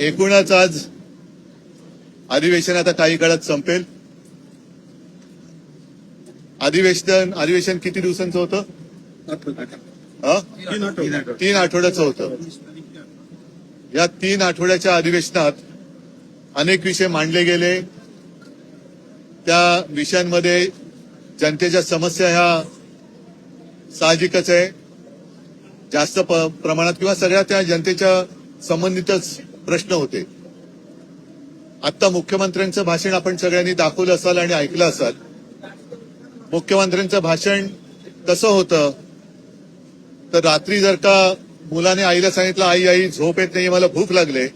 एकूणच आज अधिवेशन आता काही काळात संपेल. अधिवेशन अधिवेशन किती दिवसांचं होतं? तीन आठवड्याचं होतं. या तीन आठवड्याच्या अधिवेशनात अनेक विषय मांडले गेले. त्या विषयांमध्ये जनतेच्या समस्या ह्या साहजिकच आहे. जास्त प्रमाणात किंवा सगळ्या त्या जनतेच्या संबंधितच प्रश्न होते. आता मुख्यमंत्र्यांचं भाषण आपण सगळ्यांनी दाखवलं असाल आणि ऐकलं असाल. मुख्यमंत्र्यांचं भाषण कसं होतं? तर रात्री जर का मुलाने आईला सांगितलं आई आई झोप येत नाही मला भूक लागले.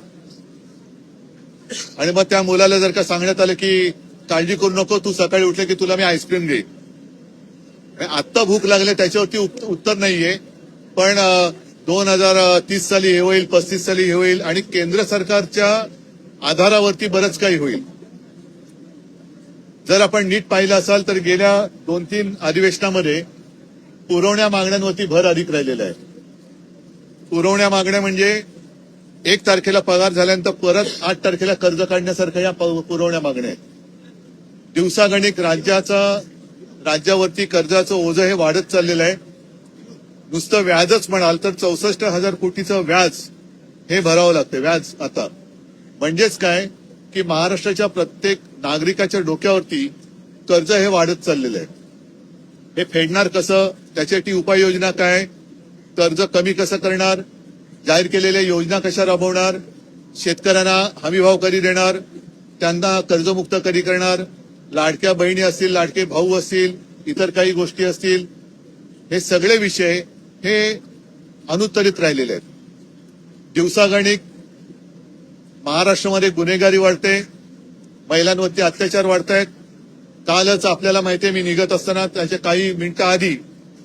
आणि मग त्या मुलाला जर का सांगण्यात आलं की काळजी करू नको तू सकाळी उठले की तुला मी आईस्क्रीम देईन. आत्ता भूक लागले त्याच्यावरती उत्तर नाहीये. पण दोन हजार तीस साली हे होईल पस्तीस साली हे होईल आणि केंद्र सरकारच्या आधारावरती बरंच काही होईल. जर आपण नीट पाहिलं असाल तर गेल्या दोन तीन अधिवेशनामध्ये पुरवण्या मागण्यांवरती भर अधिक राहिलेला आहे. पुरवण्या मागण्या म्हणजे एक तारखेला पगार झाल्यानंतर परत आठ तारखेला कर्ज काढण्यासारख्या या प- पुरवण्या मागण्या आहेत. दिवसागणिक राज्याचा राज्यावरती कर्जाचं ओझं हे वाढत चाललेलं आहे. नुसतं व्याजच म्हणाल तर चौसष्ट हजार कोटीचं व्याज हे भरावं लागतं व्याज आता. म्हणजेच काय? की महाराष्ट्राच्या प्रत्येक नागरिकाच्या डोक्यावरती कर्ज हे वाढत चाललेलं आहे. हे फेडणार कसं? त्याच्यासाठी उपाययोजना काय? कर्ज कमी कसं करणार? जाहीर केलेल्या योजना कशा राबवणार? शेतकऱ्यांना हमीभाव कधी देणार? त्यांना कर्जमुक्त कधी करणार? लाडक्या बहिणी असतील लाडके भाऊ असतील इतर काही गोष्टी असतील हे सगळे विषय हे अनुत्तरित राहिलेले आहेत. दिवसागणिक महाराष्ट्रामध्ये गुन्हेगारी वाढते महिलांवरती अत्याचार वाढत आहेत. कालच आपल्याला माहितीये मी निघत असताना त्याच्या काही मिनिटं आधी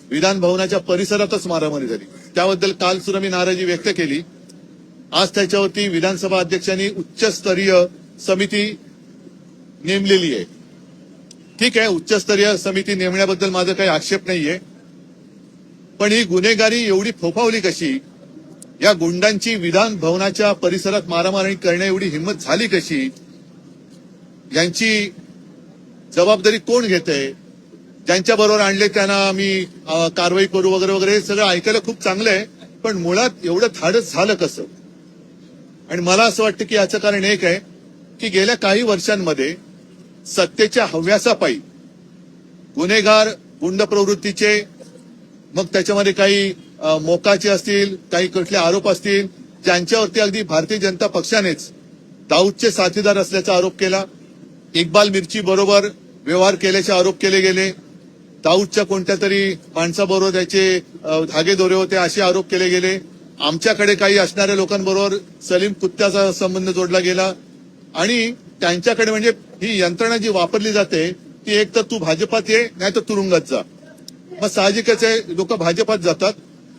विधान भवनाच्या परिसरातच मारामारी झाली. त्याबद्दल काल सुद्धा मी नाराजी व्यक्त केली. आज त्याच्यावरती विधानसभा अध्यक्षांनी उच्चस्तरीय समिती नेमलेली आहे. ठीक आहे उच्चस्तरीय समिती नेमण्याबद्दल माझा काही आक्षेप नाहीये. पण ही गुन्हेगारी एवढी फोफावली कशी? या गुंडांची विधान भवनाच्या परिसरात मारामारी करण्या एवढी हिंमत झाली कशी? यांची जबाबदारी कोण घेते? ज्यांच्या बरोबर आणले त्यांना आम्ही कारवाई करू वगैरे वगैरे हे सगळं ऐकायला खूप चांगलं आहे. पण मुळात एवढं धाडस झालं कसं? आणि मला असं वाटतं की याचं कारण एक आहे की गेल्या काही वर्षांमध्ये सत्तेच्या हव्यासापायी गुन्हेगार गुंड प्रवृत्तीचे मग त्याच्यामध्ये काही मोकाचे असतील काही कुठले आरोप असतील ज्यांच्यावरती अगदी भारतीय जनता पक्षानेच दाऊदचे साथीदार असल्याचा आरोप केला. इक्बाल मिर्ची बरोबर व्यवहार केल्याचे आरोप केले गेले. दाऊदच्या कोणत्या तरी माणसाबरोबर त्याचे धागे धागेदोरे होते असे आरोप केले गेले. आमच्याकडे काही असणाऱ्या लोकांबरोबर सलीम कुत्त्याचा संबंध जोडला गेला. आणि त्यांच्याकडे म्हणजे ही यंत्रणा जी वापरली जाते ती एक तर तू भाजपात ये नाही तर तुरुंगात जा. मग साहजिकच आहे लोक भाजपात जातात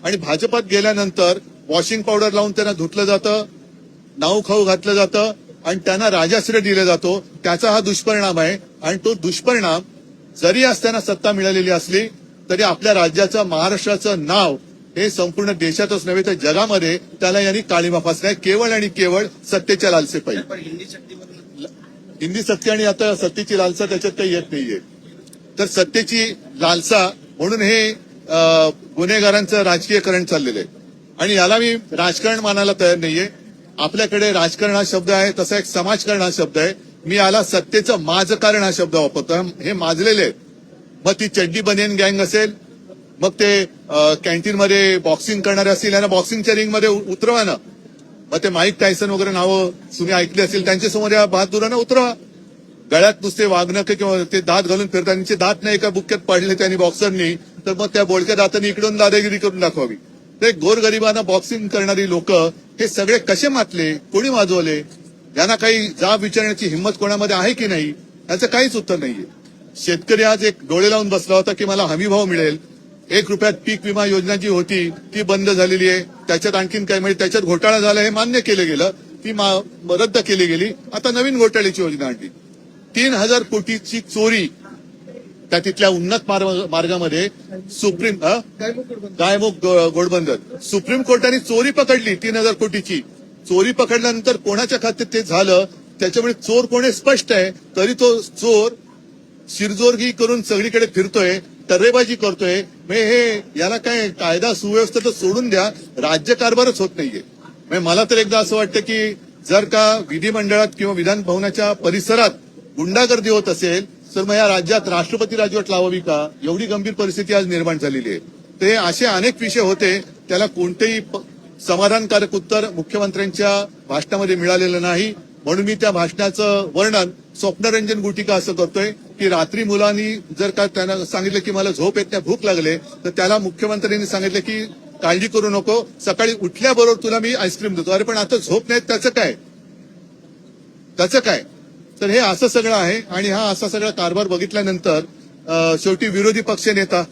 आणि भाजपात गेल्यानंतर वॉशिंग पावडर लावून त्यांना धुतलं जातं नाव खाऊ घातलं जातं आणि त्यांना राजाश्रय दिला जातो. त्याचा हा दुष्परिणाम आहे आणि तो दुष्परिणाम जरी आज त्यांना सत्ता मिळालेली असली तरी आपल्या राज्याचं महाराष्ट्राचं नाव हे संपूर्ण देशातच नव्हे तर जगामध्ये त्याला यांनी काळीमा फासलाय. केवळ आणि केवळ सत्तेच्या लालसेपायी पण हिंदी सत्य आणि आता सत्तेची लालसा त्याच्यात काही येत नाहीये. तर सत्तेची लालसा म्हणून हे गुन्हेगारांचं राजकीयकरण चाललेलं आहे. आणि याला मी राजकारण मानायला तयार नाहीये. आपल्याकडे राजकारण हा शब्द आहे तसा एक समाजकारण हा शब्द आहे. मी याला सत्तेचं माजकारण हा शब्द वापरतो हे माजलेले आहेत. मग ती चड्डी बनेन गँग असेल मग ते कॅन्टीनमध्ये बॉक्सिंग करणारे असतील यांना बॉक्सिंगच्या रिंगमध्ये उतरवा ना. मग ते माईक टायसन वगैरे नावं तुम्ही ऐकली असेल त्यांच्यासमोर या बहादुरांना उतरवा. गळ्यात नुसते वागणं किंवा ते दात घालून फिरतात दात नाही एका बुक्क्यात पाडले त्यांनी बॉक्सरनी तर मग त्या बोलक्या दातांनी इकडून दादागिरी करून दाखवावी. ते गोरगरिबांना बॉक्सिंग करणारी लोक हे सगळे कसे मातले कोणी वाजवले यांना काही जाब विचारण्याची हिंमत कोणामध्ये आहे की नाही याचं काहीच उत्तर नाहीये. शेतकरी आज एक डोळे लावून बसला होता की मला हमी भाव मिळेल. एक रुपयात पीक विमा योजना जी होती ती बंद झालेली आहे. त्याच्यात आणखीन काय म्हणजे त्याच्यात घोटाळा झाला हे मान्य केलं गेलं. ती रद्द केली गेली. आता नवीन घोटाळ्याची योजना आणली. तीन हजार कोटीची चोरी त्या तिथल्या उन्नत मार्ग- मार्गामध्ये सुप्रीम गायमुख गोडबंदर. सुप्रीम कोर्टाने चोरी पकडली तीन हजार कोटीची. चोरी पकडल्यानंतर कोणाच्या खात्यात ते झालं? त्याच्यामुळे चोर कोण स्पष्ट आहे. तरी तो चोर शिरजोरगी करून सगळीकडे फिरतोय टर्रेबाजी करतोय. म्हणजे हे याला काय कायदा सुव्यवस्था तर सोडून द्या. राज्यकारभारच होत नाहीये. मला तर एकदा असं वाटतं की जर का विधिमंडळात किंवा विधान भवनाच्या परिसरात गुंडागर्दी होत असेल तर मग या राज्यात राष्ट्रपती राजवट लावावी का? एवढी गंभीर परिस्थिती आज निर्माण झालेली आहे. ते असे अनेक विषय होते त्याला कोणतेही समाधानकारक उत्तर मुख्यमंत्र्यांच्या भाषणामध्ये मिळालेलं नाही. म्हणून मी त्या भाषणाचं वर्णन स्वप्नरंजन गुटिका असं करतोय की रात्री मुलांनी जर का त्यांना सांगितलं की मला झोप येत नाही भूक लागले तर त्याला मुख्यमंत्र्यांनी सांगितलं की काळजी करू नको सकाळी उठल्याबरोबर तुला मी आईस्क्रीम देतो. अरे पण आता झोप नाही त्याचं काय? त्याचं काय? तर हे असं सगळं आहे आणि हा असा सगळा कारभार बघितल्यानंतर शेवटी विरोधी पक्ष नेता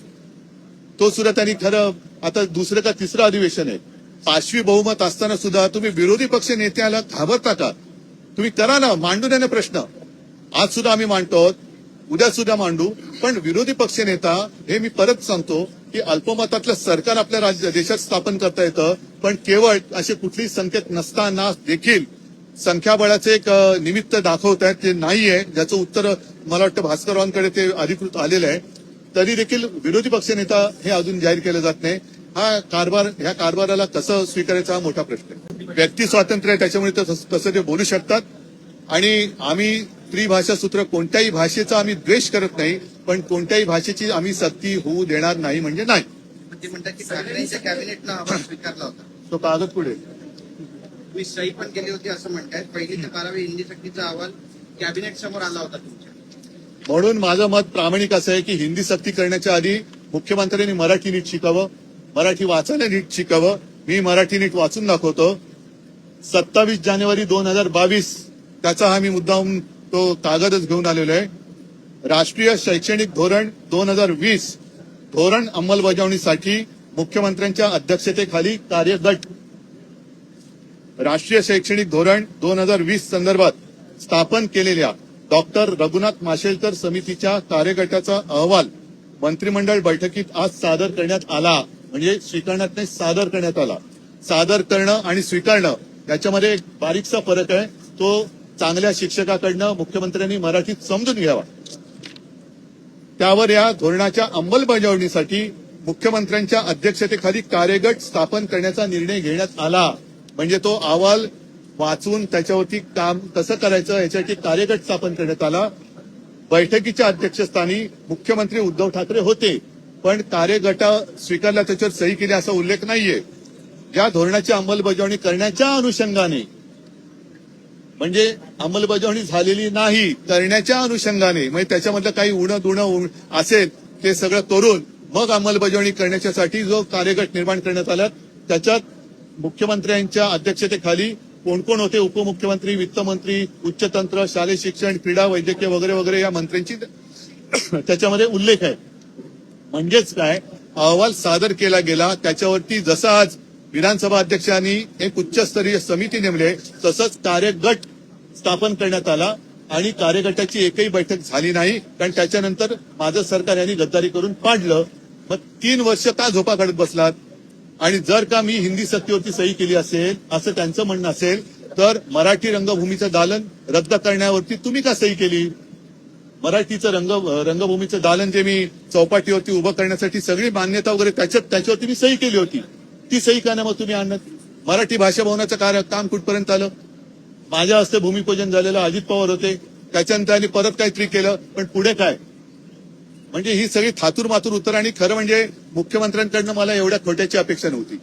तो सुद्धा त्यांनी खरं आता दुसरं का तिसरं अधिवेशन आहे. पाचवी बहुमत असताना सुद्धा तुम्ही विरोधी पक्ष नेत्याला घाबरता का? तुम्ही करा ना मांडू द्या ना प्रश्न. आज सुद्धा आम्ही मांडतो उद्या सुद्धा मांडू. पण विरोधी पक्ष नेता हे मी परत सांगतो की अल्पमतातलं सरकार आपल्या राज्य देशात स्थापन करता येतं पण केवळ असे कुठली संकेत नसताना देखील संख्याबळाचे एक निमित्त दाखवत आहेत ते नाहीये ज्याचं उत्तर मला वाटतं भास्कररावांकडे ते अधिकृत आलेलं आहे. तरी देखील विरोधी पक्षनेता हे अजून जाहीर केलं जात नाही. हा कारभार ह्या कारभाराला कसं स्वीकारायचा हा मोठा प्रश्न आहे. व्यक्ती स्वातंत्र्य आहे त्याच्यामुळे तसं ते बोलू शकतात. आणि आम्ही त्रिभाषा सूत्र कोणत्याही भाषेचा आम्ही द्वेष करत नाही पण कोणत्याही भाषेची आम्ही सक्ती होऊ देणार नाही म्हणजे नाही. म्हणतात की अहवाल स्वीकारला होता. तो कागद पुढे. तुम्ही सही पण केली होती असं म्हणताय पहिली ते बारावी हिंदी सक्तीचा अहवाल कॅबिनेट समोर आला होता तुमच्या. म्हणून माझं मत प्रामाणिक असं आहे की हिंदी सक्ती करण्याच्या आधी मुख्यमंत्र्यांनी मराठी नीट शिकावं मराठी वाचायला नीट शिकावं. मी मराठी नीट वाचून दाखवतो. सत्तावीस जानेवारी दोन हजार बावीस त्याचा हा मी मुद्दाम तो कागदच घेऊन आलेलो आहे. राष्ट्रीय शैक्षणिक धोरण दोन हजार वीस धोरण अंमलबजावणीसाठी मुख्यमंत्र्यांच्या अध्यक्षतेखाली कार्यगट राष्ट्रीय शैक्षणिक धोरण दोन हजार वीस संदर्भात स्थापन केलेल्या डॉक्टर रघुनाथ माशेलकर समितीच्या कार्यगटाचा अहवाल मंत्रिमंडळ बैठकीत आज सादर करण्यात आला. म्हणजे स्वीकारण्यात नाही सादर करण्यात आला. सादर करणं आणि स्वीकारणं याच्यामध्ये एक बारीकसा फरक आहे. तो चांगल्या शिक्षकाकडनं मुख्यमंत्र्यांनी मराठीत समजून घ्यावा. त्यावर या धोरणाच्या अंमलबजावणीसाठी मुख्यमंत्र्यांच्या अध्यक्षतेखाली कार्यगट स्थापन करण्याचा निर्णय घेण्यात आला. म्हणजे तो अहवाल वाचून त्याच्यावरती काम कसं करायचं याच्यासाठी कार्यगट स्थापन करण्यात आला. बैठकीच्या अध्यक्षस्थानी मुख्यमंत्री उद्धव ठाकरे होते पण कार्यगटा स्वीकारला त्याच्यावर सही केली असा उल्लेख नाहीये. या धोरणाची अंमलबजावणी करण्याच्या अनुषंगाने. म्हणजे अंमलबजावणी झालेली नाही करण्याच्या अनुषंगाने. म्हणजे त्याच्यामधलं काही उणं दुणं असेल ते सगळं करून मग अंमलबजावणी करण्याच्यासाठी जो कार्यगट निर्माण करण्यात आला त्याच्यात मुख्यमंत्र्यांच्या अध्यक्षतेखाली कोण कोण होते? उपमुख्यमंत्री वित्तमंत्री उच्चतंत्र शालेय शिक्षण क्रीडा वैद्यकीय वगैरे वगैरे या मंत्र्यांची त्याच्यामध्ये उल्लेख आहे. म्हणजेच काय? अहवाल सादर केला गेला. त्याच्यावरती जसं आज विधानसभा अध्यक्षांनी एक उच्चस्तरीय समिती नेमले तसंच कार्यगट स्थापन करण्यात आला आणि कार्यगटाची एकही बैठक झाली नाही. कारण त्याच्यानंतर माझं सरकार यांनी गद्दारी करून पाडलं. मग तीन वर्ष का झोपा काढत बसलात? आणि जर का मी हिंदी सक्तीवरती सही केली असेल असं त्यांचं म्हणणं असेल तर मराठी रंगभूमीचं दालन रद्द करण्यावरती तुम्ही का सही केली? मराठीचं रंग रंगभूमीचं दालन जे मी चौपाटीवरती उभं करण्यासाठी सगळी मान्यता वगैरे त्याच्यात त्याच्यावरती मी सही केली होती. ती सही का नाही मग तुम्ही आणत? मराठी भाषा भवनाचं कार्य काम कुठपर्यंत आलं? माझ्या हस्ते भूमिपूजन झालेलं अजित पवार होते. त्याच्यानंतर आणि परत काहीतरी केलं पण पुढे काय? म्हणजे ही सगळी थातूर मातूर उत्तर आणि खरं म्हणजे मुख्यमंत्र्यांकडनं मला एवढ्या खोट्याची अपेक्षा नव्हती.